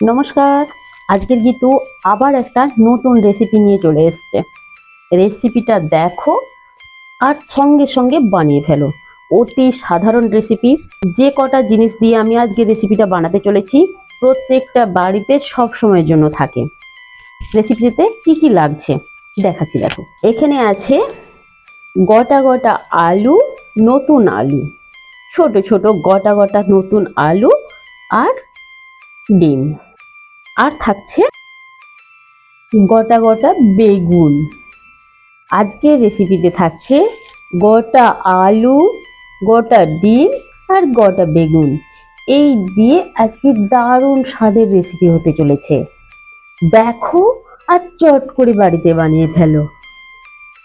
নমস্কার, আজকের গীতু আবার একটা নতুন রেসিপি নিয়ে চলে এসছে। রেসিপিটা দেখো আর সঙ্গে সঙ্গে বানিয়ে ফেলো। অতি সাধারণ রেসিপি যে কটা জিনিস দিয়ে আমি আজকে রেসিপিটা বানাতে চলেছি, প্রত্যেকটা বাড়িতে সব সময়ের জন্য থাকে। রেসিপিতে কি কি লাগছে দেখাচ্ছি, দেখো। এখানে আছে গোটা গোটা আলু, নতুন আলু। ছোট ছোট গোটা গোটা নতুন আলু আর ডিম। আর থাকছে গোটা গোটা বেগুন। আজকে রেসিপিতে থাকছে গোটা আলু, গোটা ডিম আর গোটা বেগুন। এই দিয়ে আজকে দারুণ স্বাদের রেসিপি হতে চলেছে। দেখো আর চট করে বাড়িতে বানিয়ে ফেলো।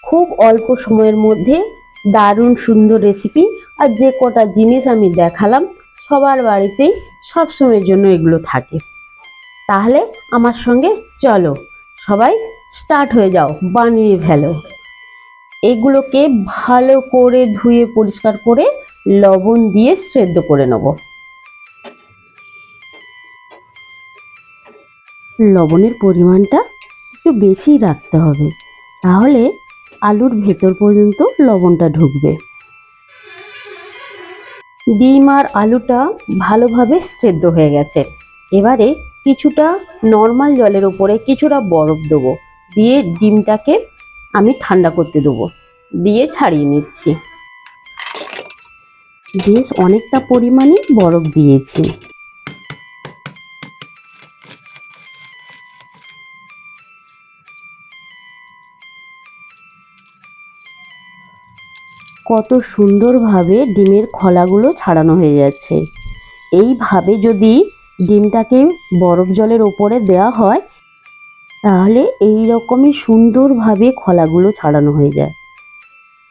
খুব অল্প সময়ের মধ্যে দারুণ সুন্দর রেসিপি আর যে কটা জিনিস আমি দেখালাম সবার বাড়িতেই সব সময়ের জন্য এগুলো থাকে। তাহলে আমার সঙ্গে চলো, সবাই স্টার্ট হয়ে যাও, বানিয়ে ফেলো। এগুলোকে ভালো করে ধুয়ে পরিষ্কার করে লবণ দিয়ে সেদ্ধ করে নেব। লবণের পরিমাণটা একটু বেশি রাখতে হবে, তাহলে আলুর ভেতর পর্যন্ত লবণটা ঢুকবে। ডিম আর আলুটা ভালোভাবে সেদ্ধ হয়ে গেছে। এবারে কিছুটা নর্মাল জলের উপরে কিছুটা বরফ দেবো। দিয়ে ডিমটাকে আমি ঠান্ডা করতে দেবো। দিয়ে ছাড়িয়ে নিচ্ছি। বেশ অনেকটা পরিমাণে বরফ দিয়েছি। কত সুন্দরভাবে ডিমের খোলাগুলো ছাড়ানো হয়ে যাচ্ছে। এইভাবে যদি ডিমটাকে বরফ জলের ওপরে দেওয়া হয়, তাহলে এই রকমই সুন্দরভাবে খোলাগুলো ছাড়ানো হয়ে যায়।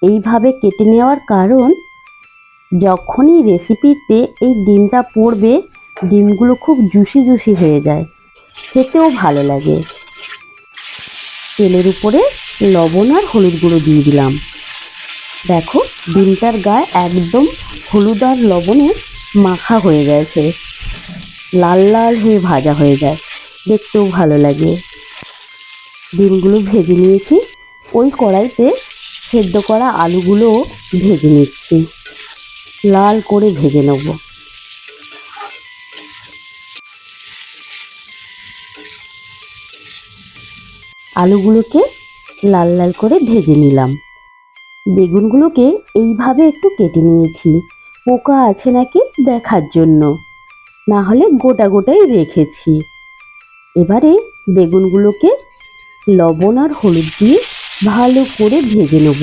এইভাবে কেটে নেওয়ার কারণ, যখনই রেসিপিতে এই ডিমটা পড়বে, ডিমগুলো খুব জুসি জুসি হয়ে যায়। খেতেও ভালো লাগে। তেলের উপরে লবণ আর হলুদ গুঁড়ো দিয়ে দিলাম। দেখো ডিমটার গায়ে একদম হলুদ আর লবণে মাখা হয়ে গেছে। লাল লাল হয়ে ভাজা হয়ে যায়। দেখতেও ভালো লাগে। ডিমগুলো ভেজে নিয়েছি। ওই কড়াইতে সেদ্ধ করা আলুগুলো ভেজে নিচ্ছি। লাল করে ভেজে নেব। আলুগুলোকে লাল লাল করে ভেজে নিলাম। বেগুনগুলোকে এইভাবে একটু কেটে নিয়েছি। পোকা আছে নাকি দেখার জন্য। না হলে গোটা গোটাই রেখেছি। এবারে বেগুনগুলোকে লবণ আর হলুদ দিয়ে ভালো করে ভেজে নেব।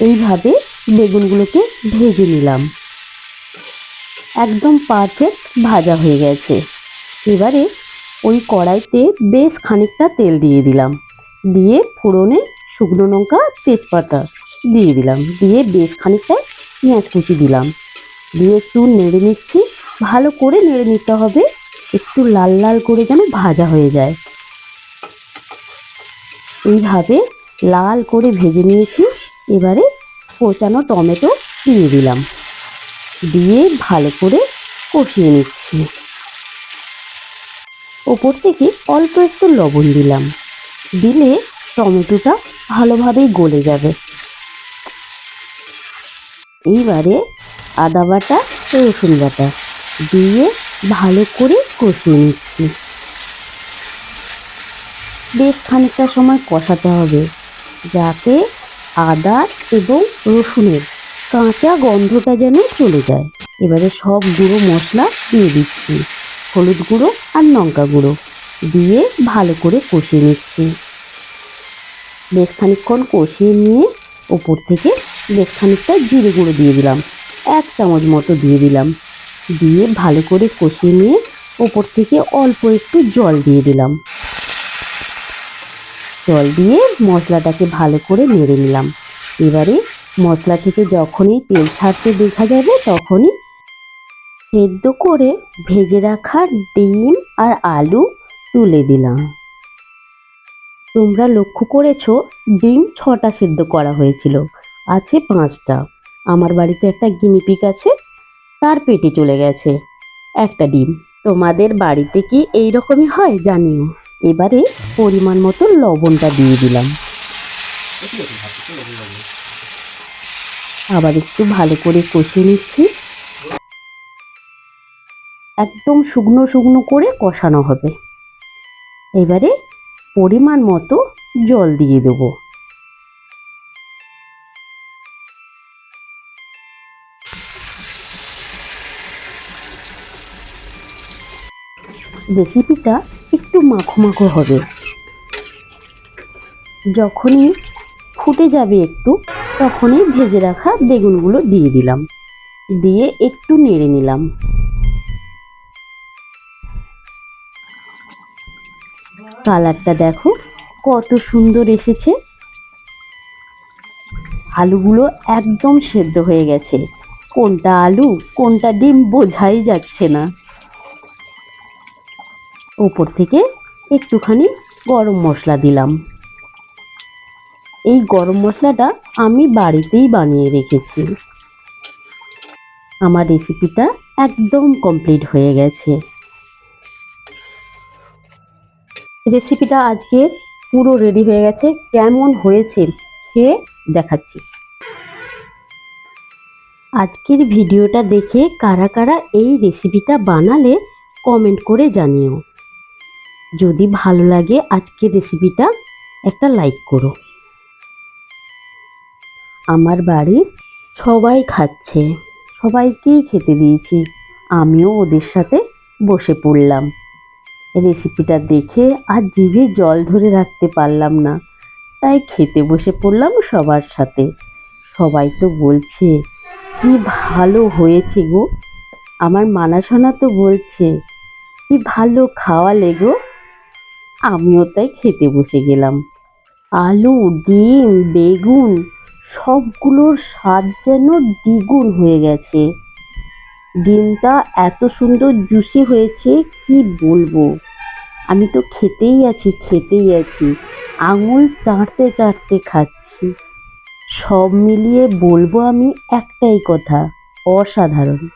এইভাবে বেগুনগুলোকে ভেজে নিলাম। একদম পারফেক্ট ভাজা হয়ে গেছে। এবারে ওই কড়াইতে বেশ খানিকটা তেল দিয়ে দিলাম। দিয়ে ফোড়নে শুকনো লঙ্কা, তেজপাতা দিয়ে দিলাম। দিয়ে বেশ খানিকটা পেঁয়াজ কুচি দিলাম। দিয়ে একটু নেড়ে নিচ্ছি। ভালো করে নেড়ে নিতে হবে। একটু লাল লাল করে যেন ভাজা হয়ে যায়। এইভাবে লাল করে ভেজে নিয়েছি। এবারে কোচানো টমেটো দিয়ে দিলাম। দিয়ে ভালো করে কষিয়ে নিচ্ছি। ওপর থেকে অল্প একটু লবণ দিলাম। দিলে টমেটোটা ভালোভাবেই গলে যাবে। এইবারে আদা বাটা, রসুন বাটা দিয়ে ভালো করে কষিয়ে নিচ্ছি। বেশ খানিকটা সময় কষাতে হবে যাতে আদা এবং রসুনের কাঁচা গন্ধটা যেন চলে যায়। এবারে সব গুঁড়ো মশলা দিয়ে দিচ্ছি। হলুদ গুঁড়ো আর লঙ্কা গুঁড়ো দিয়ে ভালো করে কষিয়ে নিচ্ছি। বেশ খানিকক্ষণ কষিয়ে নিয়ে ওপর থেকে বেশ খানিকটা জিরে গুঁড়ো দিয়ে দিলাম। এক চামচ মতো দিয়ে দিলাম। দিয়ে ভালো করে কষিয়ে নিয়ে ওপর থেকে অল্প একটু জল দিয়ে দিলাম। জল দিয়ে মশলাটাকে ভালো করে নেড়ে নিলাম। এবারে মশলা থেকে যখনই তেল ছাড়তে দেখা যাবে, তখনই সেদ্ধ করে ভেজে রাখা ডিম আর আলু তুলে দিলাম। তোমরা লক্ষ্য করেছ, ডিম ছটা সেদ্ধ করা হয়েছিল। আছে পাঁচটা। আমার বাড়িতে একটা গিনিপিক আছে, তার পেটে চলে গেছে। একটা ডিম। তোমাদের বাড়িতে কি এই রকমই হয় জানিও। এবারে পরিমাণ মতো লবণটা দিয়ে দিলাম। আবার একটু ভালো করে কষিয়ে নিচ্ছি। একদম শুকনো শুকনো করে কষানো হবে। এবারে পরিমাণ মতো জল দিয়ে দেবো। রেসিপিটা একটু মাখো মাখো হবে। যখনই ফুটে যাবে একটু তখনই ভেজে রাখা বেগুনগুলো দিয়ে দিলাম। দিয়ে একটু নেড়ে নিলাম। কালারটা দেখো, কত সুন্দর এসেছে। আলুগুলো একদম সেদ্ধ হয়ে গেছে। কোনটা আলু, কোনটা ডিম বোঝাই যাচ্ছে না। ওপর থেকে একটুখানি গরম মশলা দিলাম। এই গরম মশলাটা আমি বাড়িতেই বানিয়ে রেখেছি। আমার রেসিপিটা একদম কমপ্লিট হয়ে গেছে। রেসিপিটা আজকে পুরো রেডি হয়ে গেছে। কেমন হয়েছে খেয়ে দেখাচ্ছি। আজকের ভিডিওটা দেখে কারা কারা এই রেসিপিটা বানালে কমেন্ট করে জানিও। যদি ভালো লাগে আজকের রেসিপিটা একটা লাইক করো। আমার বাড়ির সবাই খাচ্ছে। সবাইকেই খেতে দিয়েছি। আমিও ওদের সাথে বসে পড়লাম। রেসিপিটা দেখে আর জিভে জল ধরে রাখতে পারলাম না। তাই খেতে বসে পড়লাম সবার সাথে। সবাই তো বলছে, কি ভালো হয়েছে গো। আমার মানাসোনা তো বলছে, কি ভালো খাওয়ালে গো। আমিও তাই খেতে বসে গেলাম। আলু, ডিম, বেগুন সবগুলোর স্বাদ যেন দ্বিগুণ হয়ে গেছে। ডিমটা এত সুন্দর জুসি হয়েছে, কি বলব? আমি তো খেতেই আছি খেতেই আছি। আঙুল চাটতে চাটতে খাচ্ছি। সব মিলিয়ে বলব আমি একটাই কথা, অসাধারণ।